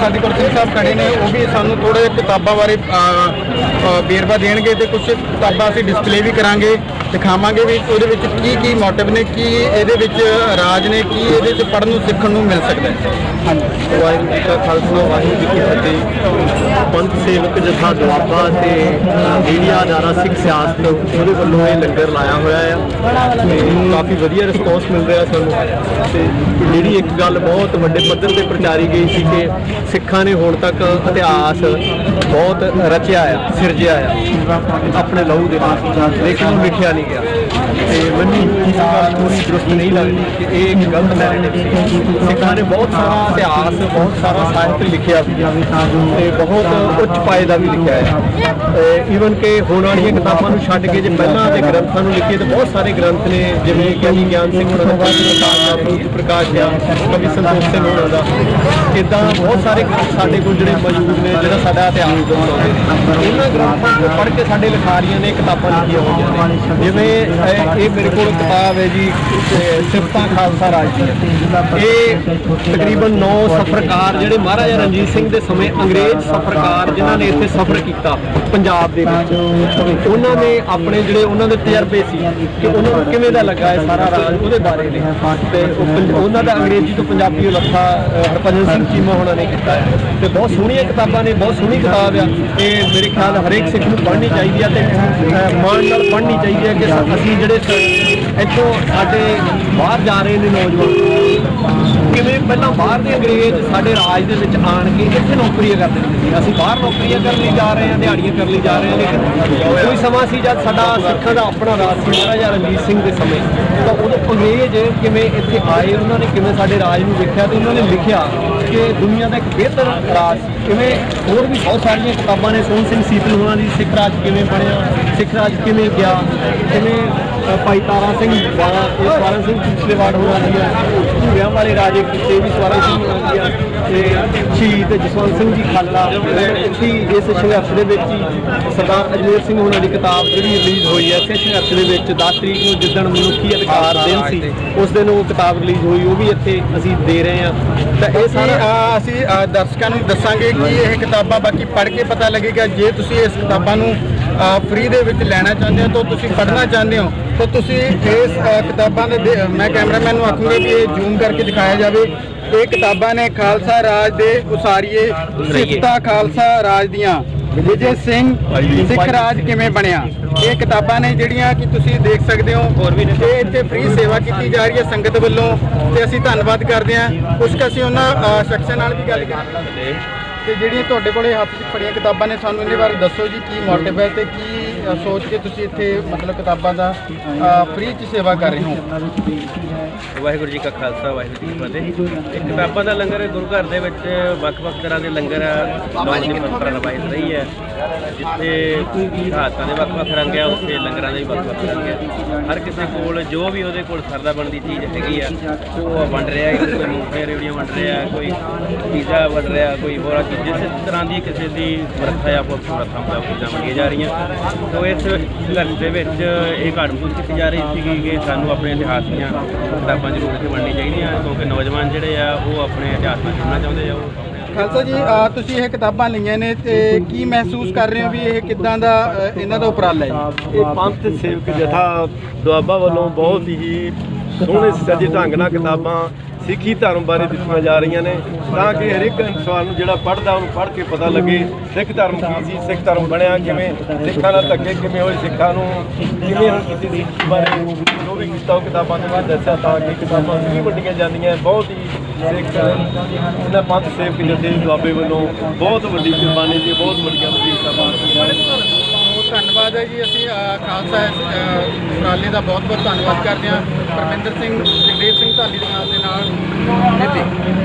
ਸਾਡੇ ਕੋਲ ਸਿੰਘ ਸਾਹਿਬ ਖੜੇ ਨੇ, ਉਹ ਵੀ ਸਾਨੂੰ ਥੋੜੇ ਕਿਤਾਬਾਂ ਬਾਰੇ ਵੇਰਵਾ ਦੇਣਗੇ ਤੇ ਕੁਝ ਕਿਤਾਬਾਂ ਅਸੀਂ ਡਿਸਪਲੇ ਵੀ ਕਰਾਂਗੇ, ਦਿਖਾਵਾਂਗੇ ਵੀ ਉਹਦੇ ਵਿੱਚ ਕੀ ਕੀ ਮੋਟਿਵ ਨੇ, ਕੀ ਇਹਦੇ ਵਿੱਚ ਰਾਜ ਨੇ, ਕੀ ਇਹਦੇ ਵਿੱਚ ਪੜ੍ਹਨ ਨੂੰ, ਸਿੱਖਣ ਨੂੰ ਮਿਲ ਸਕਦਾ ਹੈ। ਵਾਹਿਗੁਰੂ ਜੀ ਕਾ ਖਾਲਸਾ, ਵਾਹਿਗੁਰੂ ਜੀ ਕੀ ਫਤਿਹ। ਪੰਥ ਸੇਵਕ ਜਥਾ ਦੁਆਬਾ ਤੇ ਮੀਡੀਆ ਅਦਾਰਾ ਸਿੱਖ ਸਿਆਸਤ ਉਹਦੇ ਵੱਲੋਂ ਇਹ ਲੰਗਰ ਲਾਇਆ ਹੋਇਆ ਆ। ਤੇ ਕਾਫੀ ਵਧੀਆ ਰਿਸਪੌਂਸ ਮਿਲ ਰਿਹਾ ਸਾਨੂੰ। ਤੇ ਜਿਹੜੀ ਇੱਕ ਗੱਲ ਬਹੁਤ ਵੱਡੇ ਪੱਧਰ ਤੇ ਪ੍ਰਚਾਰੀ ਗਈ ਸੀ ਕਿ ਸਿੱਖਾਂ ਨੇ ਹੁਣ ਤੱਕ ਇਤਿਹਾਸ ਬਹੁਤ ਰਚਿਆ ਆ, ਸਿਰਜਿਆ ਆ। ਆਪਣੇ ਲਹੂ ਦੇ ਨਾਲ। ਲੇਕਿਨ ਉਹ ਲਿਖਿਆ ਨਹੀਂ ਗਿਆ। ਤੇ ਮੈਨੂੰ ਇਸ ਗੱਲ ਪੂਰੀ ਦਰੁਸਤ ਨਹੀਂ ਲੱਗਦੀ ਕਿ ਇਹ ਇੱਕ ਗਲਤ ਨੈਰੇਟਿਵ ਸੀ। ਸਿੱਖਾਂ ਨੇ ਬਹੁਤ ਸਾਰਾ ਇਤਿਹਾਸ, ਬਹੁਤ ਸਾਰਾ ਸਾਹਿਤ ਲਿਖਿਆ ਤੇ ਬਹੁਤ ਉੱਚ ਪਾਏ ਦਾ ਵੀ ਲਿਖਿਆ ਹੈ ਈਵਨ ਕਿ ਹੁਣ ਵਾਲੀਆਂ ਕਿਤਾਬਾਂ ਨੂੰ ਛੱਡ ਕੇ ਜੇ ਪਹਿਲਾਂ ਦੇ ਗ੍ਰੰਥਾਂ ਨੂੰ ਲਿਖੀਏ ਤਾਂ ਬਹੁਤ ਸਾਰੇ ਗ੍ਰੰਥ ਨੇ, ਜਿਵੇਂ ਗਿਆਨੀ ਗਿਆਨ ਸਿੰਘ ਉਹਨਾਂ ਦਾ ਪੰਜ ਪ੍ਰਕਾਸ਼ ਦਾ ਰੂਪ ਪ੍ਰਕਾਸ਼ ਆ, ਕਵੀ ਸੰਤੋਖ ਸਿੰਘ ਉਹਨਾਂ ਦਾ। ਇਦਾਂ ਬਹੁਤ ਸਾਰੇ ਸਾਡੇ ਕੋਲ ਜਿਹੜੇ ਮੌਜੂਦ ਨੇ, ਜਿਹੜਾ ਸਾਡਾ ਇਤਿਹਾਸ ਦਰਸਾਉਂਦੇ ਨੇ ਇਹਨਾਂ ਗ੍ਰੰਥਾਂ ਨੂੰ ਪੜ੍ਹ ਕੇ ਸਾਡੇ ਲਿਖਾਰੀਆਂ ਨੇ ਕਿਤਾਬਾਂ ਲਿਖੀਆਂ ਹੋਈਆਂ ਨੇ। ਜਿਵੇਂ ਇਹ ਇਹ ਮੇਰੇ ਕੋਲ ਕਿਤਾਬ ਹੈ ਜੀ ਅਹ ਸਿਫਤਾਂ ਖਾਲਸਾ ਰਾਜ ਦੀਆਂ ਇਹ ਤਕਰੀਬਨ 9 ਸਫਰਕਾਰ ਜਿਹੜੇ ਮਹਾਰਾਜਾ ਰਣਜੀਤ ਸਿੰਘ ਦੇ ਸਮੇਂ ਅੰਗਰੇਜ਼ ਸਫਰਕਾਰ ਜਿਨ੍ਹਾਂ ਨੇ ਇੱਥੇ ਸਫ਼ਰ ਕੀਤਾ ਪੰਜਾਬ ਦੇ ਵਿੱਚ ਉਹਨਾਂ ਨੇ ਆਪਣੇ ਜਿਹੜੇ ਉਹਨਾਂ ਦੇ ਤਜਰਬੇ ਸੀ ਕਿ ਉਹਨਾਂ ਨੂੰ ਕਿਵੇਂ ਦਾ ਲੱਗਾ ਹੈ ਸਾਰਾ ਰਾਜ ਉਹਦੇ ਬਾਰੇ ਨੇ। ਤੇ ਪੰਜ- ਉਹਨਾਂ ਦਾ ਅੰਗਰੇਜ਼ੀ ਤੋਂ ਪੰਜਾਬੀ ਉਲੱਖਾ ਹਰਭਜਨ ਸਿੰਘ ਚੀਮਾ ਹੋਣਾ ਨੇ ਕੀਤਾ ਹੈ। ਤੇ ਬਹੁਤ ਸੋਹਣੀਆਂ ਕਿਤਾਬਾਂ ਨੇ, ਬਹੁਤ ਸੋਹਣੀ ਕਿਤਾਬ ਆ। ਇਹ ਮੇਰੇ ਖਿਆਲ ਹਰੇਕ ਸਿੱਖ ਨੂੰ ਪੜ੍ਹਨੀ ਚਾਹੀਦੀ ਹੈ ਤੇ ਮਾਣ ਨਾਲ ਪੜ੍ਹਨੀ ਚਾਹੀਦੀ ਹੈ ਕਿ ਸ- ਜਿਹੜੇ ਇੱਥੋਂ ਸਾਡੇ ਬਾਹਰ ਜਾ ਰਹੇ ਨੇ ਨੌਜਵਾਨ। ਕਿਵੇਂ ਪਹਿਲਾਂ ਬਾਹਰ ਦੇ ਅੰਗਰੇਜ਼ ਸਾਡੇ ਰਾਜ ਦੇ ਵਿੱਚ ਆਣ ਕੇ ਇੱਥੇ ਨੌਕਰੀਆਂ ਕਰਦੇ ਹੁੰਦੇ ਸੀ? ਅਸੀਂ ਬਾਹਰ ਨੌਕਰੀਆਂ ਕਰਨ ਲਈ ਜਾ ਰਹੇ ਹਾਂ, ਦਿਹਾੜੀਆਂ ਕਰਨ ਲਈ ਜਾ ਰਹੇ ਹਾਂ, ਲੇਕਿਨ ਕੋਈ ਸਮਾਂ ਸੀ ਜਦ ਸਾਡਾ ਸਿੱਖਾਂ ਦਾ ਆਪਣਾ ਰਾਜ ਸੀ, ਮਹਾਰਾਜਾ ਰਣਜੀਤ ਸਿੰਘ ਦੇ ਸਮੇਂ। ਤਾਂ ਉਦੋਂ ਅੰਗਰੇਜ਼ ਕਿਵੇਂ ਇੱਥੇ ਆਏ, ਉਹਨਾਂ ਨੇ ਕਿਵੇਂ ਸਾਡੇ ਰਾਜ ਨੂੰ ਵੇਖਿਆ ਤੇ ਉਹਨਾਂ ਨੇ ਲਿਖਿਆ ਕਿ ਦੁਨੀਆ ਦਾ ਇੱਕ ਬਿਹਤਰ ਰਾਜ ਕਿਵੇਂ ਹੋਰ ਵੀ ਬਹੁਤ ਸਾਰੀਆਂ ਕਿਤਾਬਾਂ ਨੇ, ਸੋਹਣ ਸਿੰਘ ਸੀਤਲ ਹੋਣਾ ਦੀ ਸਿੱਖ ਰਾਜ ਕਿਵੇਂ ਬਣਿਆ, ਸਿੱਖ ਰਾਜ ਕਿਵੇਂ ਗਿਆ, ਕਿਵੇਂ ਭਾਈ ਤਾਰਾ ਸਿੰਘ ਵਾਲਾ ਇਹ ਸਵਾਰਨ ਸਿੰਘ ਪਿਛਲੇਵਾੜ ਹੋਣਾ ਦੀਆਂ ਵਿਆਹ ਵਾਲੇ ਰਾਜੇ ਕੀਤੇ ਵੀ ਸਵਾਰਨ ਸਿੰਘ ਹੋਣਾ ਦੀਆਂ ਤੇ ਸ਼ਹੀਦ ਜਸਵੰਤ ਸਿੰਘ ਜੀ ਖਾਲਾ ਇੱਥੇ ਹੀ ਇਸ ਸੰਘਰਸ਼ ਦੇ ਵਿੱਚ ਹੀ ਸਰਦਾਰ ਅਜਮੇਰ ਸਿੰਘ ਹੋਣਾ ਦੀ ਕਿਤਾਬ ਜਿਹੜੀ ਰਿਲੀਜ਼ ਹੋਈ ਹੈ ਇਸੇ ਸੰਘਰਸ਼ ਦੇ ਵਿੱਚ 10 ਤਰੀਕ ਨੂੰ ਜਿੱਦਣ ਮਨੁੱਖੀ ਅਧਿਕਾਰ ਦਿਨ ਸੀ, ਉਸ ਦਿਨ ਉਹ ਕਿਤਾਬ ਰਿਲੀਜ਼ ਹੋਈ, ਉਹ ਵੀ ਇੱਥੇ ਅਸੀਂ ਦੇ ਰਹੇ ਹਾਂ ਤਾਂ ਇਹ ਇਹ ਸਾਰਾ ਅਸੀਂ ਦਰਸ਼ਕਾਂ ਨੂੰ ਦੱਸਾਂਗੇ ਕਿ ਇਹ ਕਿਤਾਬਾਂ ਬਾਕੀ ਪੜ੍ਹ ਕੇ ਪਤਾ ਲੱਗੇਗਾ। ਜੇ ਤੁਸੀਂ ਇਸ ਕਿਤਾਬਾਂ ਨੂੰ ਫ੍ਰੀ ਦੇ ਵਿੱਚ ਲੈਣਾ ਚਾਹੁੰਦੇ ਹੋ ਤਾਂ ਤੁਸੀਂ ਪੜ੍ਹਨਾ ਚਾਹੁੰਦੇ ਹੋ ਤਾਂ ਤੁਸੀਂ ਇਸ ਕਿਤਾਬਾਂ ਦੇ ਮੈਂ ਕੈਮਰਾਮੈਨ ਨੂੰ ਆਖੂੰਗਾ ਵੀ ਇਹ ਜ਼ੂਮ ਕਰਕੇ ਦਿਖਾਇਆ ਜਾਵੇ। ਇਹ ਕਿਤਾਬਾਂ ਨੇ ਖਾਲਸਾ ਰਾਜ ਦੇ ਉਸਾਰੀਏ ਸਿੱਖਤਾ ਖਾਲਸਾ ਰਾਜ ਦੀਆਂ। ਵਿਜੇ ਸਿੰਘ ਸਿੱਖ ਰਾਜ ਕਿਵੇਂ ਬਣਿਆ? ਇਹ ਕਿਤਾਬਾਂ ਨੇ ਜਿਹੜੀਆਂ ਕਿ ਤੁਸੀਂ ਦੇਖ ਸਕਦੇ ਹੋ ਹੋਰ ਵੀ ਇਹ ਇੱਥੇ ਫ੍ਰੀ ਸੇਵਾ ਕੀਤੀ ਜਾ ਰਹੀ ਹੈ ਸੰਗਤ ਵੱਲੋਂ ਤੇ ਅਸੀਂ ਧੰਨਵਾਦ ਕਰਦੇ ਹਾਂ। ਕੁਝ ਕੁ ਅਸੀਂ ਉਹਨਾਂ ਸ਼ਖਸਾਂ ਨਾਲ ਵੀ ਗੱਲ ਕਰਾਂਗੇ। ਤੇ ਜਿਹੜੀਆਂ ਤੁਹਾਡੇ ਕੋਲੇ ਹੱਥ 'ਚ ਫੜੀਆਂ ਕਿਤਾਬਾਂ ਨੇ, ਸਾਨੂੰ ਇਹਦੇ ਬਾਰੇ ਦੱਸੋ ਜੀ, ਕੀ ਮੋਟਿਵ ਹੈ ਤੇ ਕੀ ਸੋਚ ਕੇ ਤੁਸੀਂ ਇੱਥੇ ਮਤਲਬ ਕਿਤਾਬਾਂ ਦਾ ਫ੍ਰੀ 'ਚ ਸੇਵਾ ਕਰ ਰਹੇ ਹੋ? ਵਾਹਿਗੁਰੂ ਜੀ ਕਾ ਖਾਲਸਾ, ਵਾਹਿਗੁਰੂ ਜੀ ਕੀ ਫਤਿਹ। ਇਹ ਕਿਤਾਬਾਂ ਦਾ ਲੰਗਰ ਗੁਰੂ ਘਰ ਦੇ ਵਿੱਚ ਵੱਖ-ਵੱਖ ਤਰ੍ਹਾਂ ਦੇ ਲੰਗਰ ਲਾਉਣ ਦੀ ਪਰੰਪਰਾ ਰਵਾਇਤ ਰਹੀ ਹੈ, ਜਿੱਥੇ ਸ਼ਹਾਦਤਾਂ ਦੇ ਵੱਖ-ਵੱਖ ਰੰਗ ਆ, ਉੱਥੇ ਲੰਗਰਾਂ ਦੇ ਵੀ ਵੱਖ-ਵੱਖ ਰੰਗ ਹੈ ਹਰ ਕਿਸੇ ਕੋਲ ਜੋ ਵੀ ਉਹਦੇ ਕੋਲ ਸਰਦਾ ਬਣਦੀ ਚੀਜ਼ ਹੈਗੀ ਆ, ਉਹ ਵੰਡ ਰਿਹਾ ਹੈ, ਕੋਈ ਮੂੰਗਫਲੀਆਂ ਰੇਵੜੀਆਂ ਵੰਡ ਰਿਹਾ, ਕੋਈ ਪੀਜ਼ਾ ਵੰਡ ਰਿਹਾ, ਕੋਈ ਹੋਰ ਜਿਸ ਤਰ੍ਹਾਂ ਦੀ ਕਿਸੇ ਦੀ ਵਰਖਾ ਜਾਂ ਆਪੋ ਸਮਰੱਥਾ ਮੁਤਾਬਕ ਚੀਜ਼ਾਂ ਵੰਡੀਆਂ ਜਾ ਰਹੀਆਂ ਤੋ ਇਸ ਸੰਘਰਸ਼ ਦੇ ਵਿੱਚ ਇਹ ਘਾਟ ਮਹਿਸੂਸ ਕੀਤੀ ਜਾ ਰਹੀ ਸੀ ਕਿ ਸਾਨੂੰ ਆਪਣੇ ਇਤਿਹਾਸ ਦੀਆਂ ਕਿਤਾਬਾਂ ਜ਼ਰੂਰ ਇੱਥੇ ਵੰਡਣੀਆਂ ਚਾਹੀਦੀਆਂ ਕਿਉਂਕਿ ਨੌਜਵਾਨ ਜਿਹੜੇ ਆ ਉਹ ਆਪਣੇ ਇਤਿਹਾਸ ਨਾਲ ਜੁੜਨਾ ਚਾਹੁੰਦੇ ਆ ਉਹ ਖਾਲਸਾ ਜੀ ਤੁਸੀਂ ਇਹ ਕਿਤਾਬਾਂ ਲਈਆਂ ਨੇ ਤੇ ਕੀ ਮਹਿਸੂਸ ਕਰ ਰਹੇ ਹੋ ਵੀ ਇਹ ਕਿੱਦਾਂ ਦਾ ਇਹਨਾਂ ਦਾ ਉਪਰਾਲਾ ਹੈ? ਇਹ ਪੰਥ ਸੇਵਕ ਜਥਾ ਦੁਆਬਾ ਵੱਲੋਂ ਬਹੁਤ ਹੀ ਸੋਹਣੇ ਸੱਜੇ ਢੰਗ ਨਾਲ ਕਿਤਾਬਾਂ ਸਿੱਖੀ ਧਰਮ ਬਾਰੇ ਦਿੱਤੀਆਂ ਜਾ ਰਹੀਆਂ ਨੇ, ਤਾਂ ਕਿ ਹਰੇਕ ਇਨਸਾਨ ਨੂੰ ਜਿਹੜਾ ਪੜ੍ਹਦਾ, ਉਹਨੂੰ ਪੜ੍ਹ ਕੇ ਪਤਾ ਲੱਗੇ ਸਿੱਖ ਧਰਮ ਕੀ ਸੀ, ਸਿੱਖ ਧਰਮ ਬਣਿਆ ਕਿਵੇਂ, ਸਿੱਖਾਂ ਨਾਲ ਧੱਕੇ ਕਿਵੇਂ ਹੋਏ, ਸਿੱਖਾਂ ਨੂੰ ਕਿਵੇਂ ਹੁਣ ਕੀਤੀ ਸੀ ਬਾਰੇ ਜੋ ਵੀ ਕੀਤਾ, ਉਹ ਕਿਤਾਬਾਂ ਦੇ ਵਿੱਚ ਦੱਸਿਆ ਤਾਂ ਕਿ ਕਿਤਾਬਾਂ ਵੀ ਵੰਡੀਆਂ ਜਾਂਦੀਆਂ ਬਹੁਤ ਹੀ ਸਿੱਖ, ਇਹਨਾਂ ਪੰਥ ਸੇਵਕ ਜਥੇ ਦੁਆਬੇ ਵੱਲੋਂ ਬਹੁਤ ਵੱਡੀ ਕੁਰਬਾਨੀ ਦੀ ਬਹੁਤ ਵੱਡੀਆਂ ਵੱਡੀਆਂ ਕਿਤਾਬਾਂ ਬਹੁਤ ਧੰਨਵਾਦ ਹੈ ਜੀ ਅਸੀਂ ਅ, ਖਾਲਸਾ ਅ, ਉਪਰਾਲੇ ਦਾ ਬਹੁਤ ਬਹੁਤ ਧੰਨਵਾਦ ਕਰਦੇ ਹਾਂ। ਪਰਮਿੰਦਰ ਸਿੰਘ ਜਗਦੇਵ ਸਿੰਘ ਢਾਲੀ ਦੇ ਨਾਲ ਦੇ ਨਾਲ। ਦਿੱਤੀ